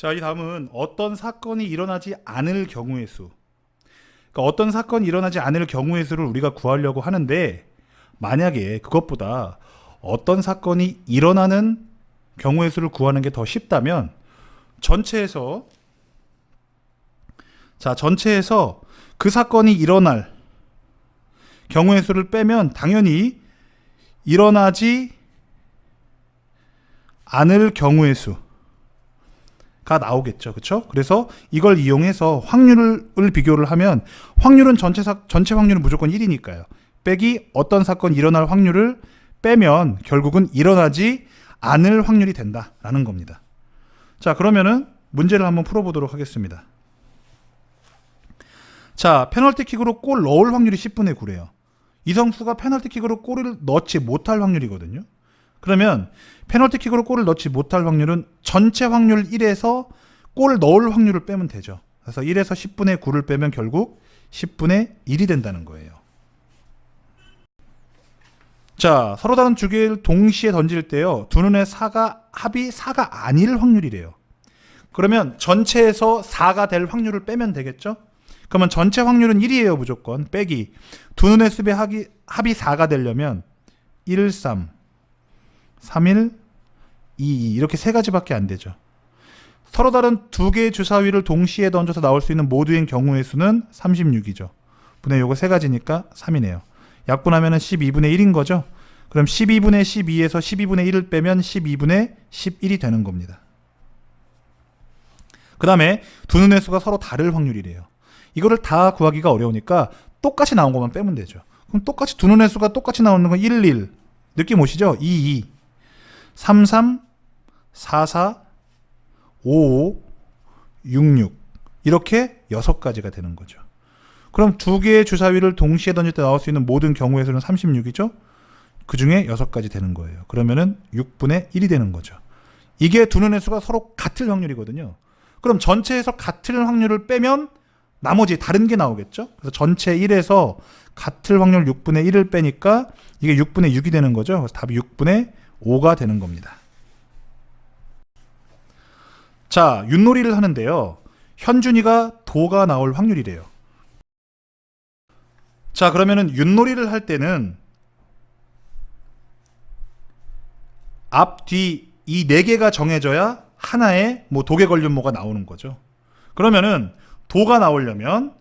자, 이 다음은 어떤 사건이 일어나지 않을 경우의 수. 그러니까 어떤 사건이 일어나지 않을 경우의 수를 우리가 구하려고 하는데 만약에 그것보다 어떤 사건이 일어나는 경우의 수를 구하는 게 더 쉽다면 전체에서 자, 전체에서 그 사건이 일어날 경우의 수를 빼면 당연히 일어나지 않을 경우의 수 가 나오겠죠. 그렇죠? 그래서 이걸 이용해서 확률을 비교를 하면 확률은 전체 사, 전체 확률은 무조건 1이니까요. 빼기 어떤 사건이 일어날 확률을 빼면 결국은 일어나지 않을 확률이 된다라는 겁니다. 자, 그러면은 문제를 한번 풀어 보도록 하겠습니다. 자, 페널티킥으로 골 넣을 확률이 10분의 9래요. 이성수가 페널티킥으로 골을 넣지 못할 확률이거든요. 그러면 페널티킥으로 골을 넣지 못할 확률은 전체 확률 1에서 골을 넣을 확률을 빼면 되죠. 그래서 1에서 10분의 9를 빼면 결국 10분의 1이 된다는 거예요. 자, 서로 다른 두 개를 동시에 던질 때요. 두 눈의 4가 합이 4가 아닐 확률이래요. 그러면 전체에서 4가 될 확률을 빼면 되겠죠? 그러면 전체 확률은 1이에요, 무조건. 빼기. 두 눈의 합이, 합이 4가 되려면 1, 3, 3, 1, 2, 2 이렇게 세 가지밖에 안 되죠. 서로 다른 두 개의 주사위를 동시에 던져서 나올 수 있는 모두의 경우의 수는 36이죠. 분의 요거 세 가지니까 3이네요. 약분하면 12분의 1인 거죠. 그럼 12분의 12에서 12분의 1을 빼면 12분의 11이 되는 겁니다. 그 다음에 두 눈의 수가 서로 다를 확률이래요. 이거를 다 구하기가 어려우니까 똑같이 나온 것만 빼면 되죠. 그럼 똑같이 두 눈의 수가 똑같이 나오는 건 1, 1. 느낌 오시죠? 2, 2. 3, 3, 4, 4, 5, 5, 6, 6. 이렇게 여섯 가지가 되는 거죠. 그럼 두 개의 주사위를 동시에 던질 때 나올 수 있는 모든 경우의 수는 36이죠? 그 중에 여섯 가지 되는 거예요. 그러면은 6분의 1이 되는 거죠. 이게 두 눈의 수가 서로 같을 확률이거든요. 그럼 전체에서 같을 확률을 빼면 나머지 다른 게 나오겠죠? 그래서 전체 1에서 같을 확률 6분의 1을 빼니까 이게 6분의 6이 되는 거죠. 그래서 답이 6분의 5가 되는 겁니다. 자, 윷놀이를 하는데요. 현준이가 도가 나올 확률이래요. 자, 그러면은 윷놀이를 할 때는 앞, 뒤 이 네 개가 정해져야 하나의 뭐 걸린 뭐가 나오는 거죠. 그러면은 도가 나오려면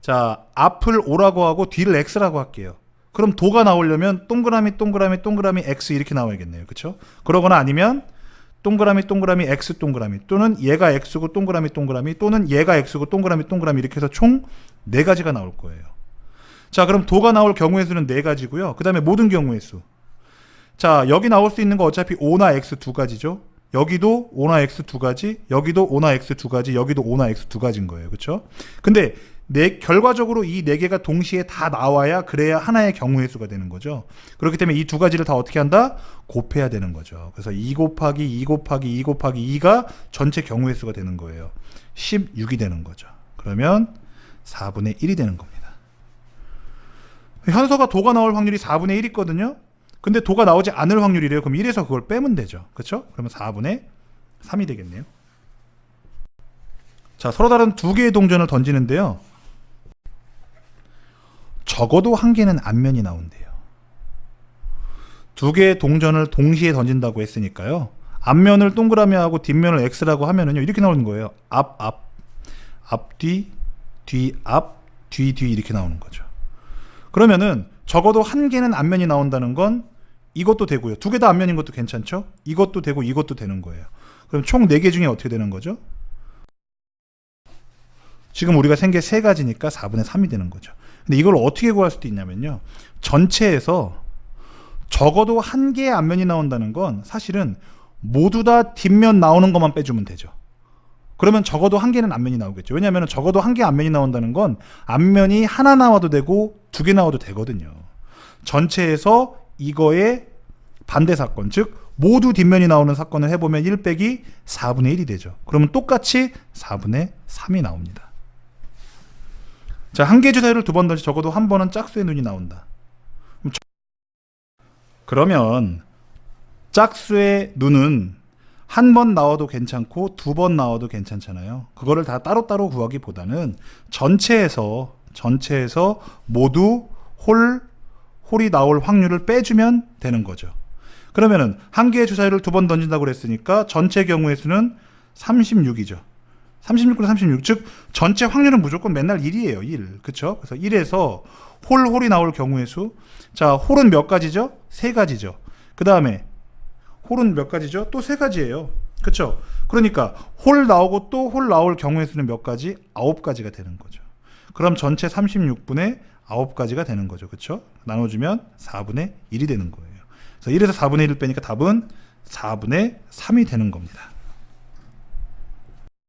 자, 앞을 O라고 하고 뒤를 X라고 할게요. 그럼 도가 나오려면 동그라미 동그라미 동그라미 X 이렇게 나와야겠네요. 그렇죠? 그러거나 아니면 동그라미 동그라미 X 동그라미 또는 얘가 X고 동그라미 동그라미 또는 얘가 X고 동그라미 동그라미 이렇게 해서 총 네 가지가 나올 거예요. 자, 그럼 도가 나올 경우의 수는 네 가지고요. 그다음에 모든 경우의 수. 자, 여기 나올 수 있는 거 어차피 O나 X 두 가지죠. 여기도 O나 X 두 가지, 여기도 O나 X 두 가지, 여기도 O나 X 두 가지인 거예요. 그렇죠? 근데 네, 결과적으로 이 네 개가 동시에 다 나와야 그래야 하나의 경우의 수가 되는 거죠. 그렇기 때문에 이 두 가지를 다 어떻게 한다? 곱해야 되는 거죠. 그래서 2 곱하기 2 곱하기 2 곱하기 2가 전체 경우의 수가 되는 거예요. 16이 되는 거죠. 그러면 4분의 1이 되는 겁니다. 현서가 도가 나올 확률이 4분의 1 있거든요. 근데 도가 나오지 않을 확률이래요. 그럼 1에서 그걸 빼면 되죠. 그렇죠? 그러면 4분의 3이 되겠네요. 자, 서로 다른 두 개의 동전을 던지는데요. 적어도 한 개는 앞면이 나온대요. 두 개의 동전을 동시에 던진다고 했으니까요. 앞면을 동그라미하고 뒷면을 X라고 하면은요. 이렇게 나오는 거예요. 앞, 앞, 앞뒤, 뒤, 앞, 뒤, 뒤 이렇게 나오는 거죠. 그러면은 적어도 한 개는 앞면이 나온다는 건 이것도 되고요. 두 개 다 앞면인 것도 괜찮죠? 이것도 되고 이것도 되는 거예요. 그럼 총 네 개 중에 어떻게 되는 거죠? 지금 우리가 생게 세 가지니까 4분의 3이 되는 거죠. 근데 이걸 어떻게 구할 수도 있냐면요. 전체에서 적어도 한 개의 앞면이 나온다는 건 사실은 모두 다 뒷면 나오는 것만 빼주면 되죠. 그러면 적어도 한 개는 앞면이 나오겠죠. 왜냐하면 적어도 한 개 앞면이 나온다는 건 앞면이 하나 나와도 되고 두 개 나와도 되거든요. 전체에서 이거의 반대 사건, 즉 모두 뒷면이 나오는 사건을 해보면 1 빼기 4분의 1이 되죠. 그러면 똑같이 4분의 3이 나옵니다. 자, 한 개 주사위를 두 번 던지 적어도 한 번은 짝수의 눈이 나온다. 그러면 짝수의 눈은 한 번 나와도 괜찮고 두 번 나와도 괜찮잖아요. 그거를 다 따로따로 구하기보다는 전체에서 전체에서 모두 홀 홀이 나올 확률을 빼주면 되는 거죠. 그러면은 한 개의 주사위를 두 번 던진다고 그랬으니까 전체 경우의 수는 36이죠. 36분의 36. 즉 전체 확률은 무조건 맨날 1이에요. 1. 그렇죠? 그래서 1에서 홀 홀이 나올 경우의 수. 자, 홀은 몇 가지죠? 세 가지죠. 그다음에 홀은 몇 가지죠? 또 세 가지예요. 그렇죠? 그러니까 홀 나오고 또 홀 나올 경우의 수는 몇 가지? 아홉 가지가 되는 거죠. 그럼 전체 36분의 아홉 가지가 되는 거죠. 그렇죠? 나눠 주면 4분의 1이 되는 거예요. 그래서 1에서 4분의 1을 빼니까 답은 4분의 3이 되는 겁니다.